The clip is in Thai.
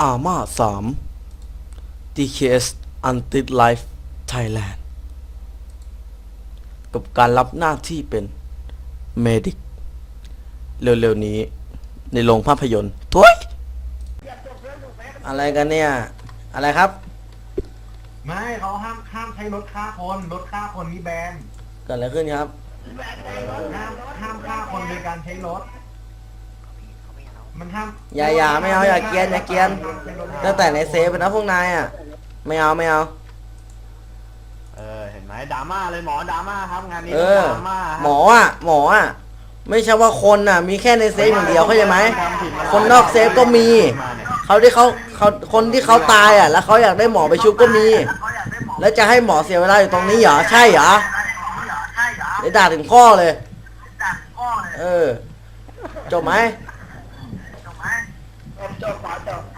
อาม่า3 DKS Untit Life Thailand กับการรับหน้าที่เป็นเมดิกเร็วๆนี้ในโรงภาพยนตร์ทุยอะไรกันเนี่ย อะไรครับ ไม่เขาห้ามห้ามใช้รถฆ่าคนรถฆ่าคนนี่แบนเกิดอะไรขึ้นครับ ห้ามห้ามฆ่าคนโดยการใช้รถ มันห้ามอย่าอย่าไม่เอาอย่าเกรียนอย่าเกรียนตั้งแต่ในเซฟเป็นนะพวกนายอะ ไม่เอาไม่เอา เออเห็นไหมดราม่าเลยหมอดราม่าครับงานนี้เอต้องอดราม่าครับหมออะ หมออะ ไม่ใช่ว่าคนอะ มีแค่ในเซฟอย่างเดียวเข้าใจไหม คนนอกเซฟก็มี เขาที่เขาเขาคนที่เขาตายอะ แล้วเขาอยากได้หมอไปชุบก็มี แล้วจะให้หมอเสียเวลาอยู่ตรงนี้เหรอใช่เหรอเดี๋ยวด่าถึงพ่อเลย เออจบไหม Toronto.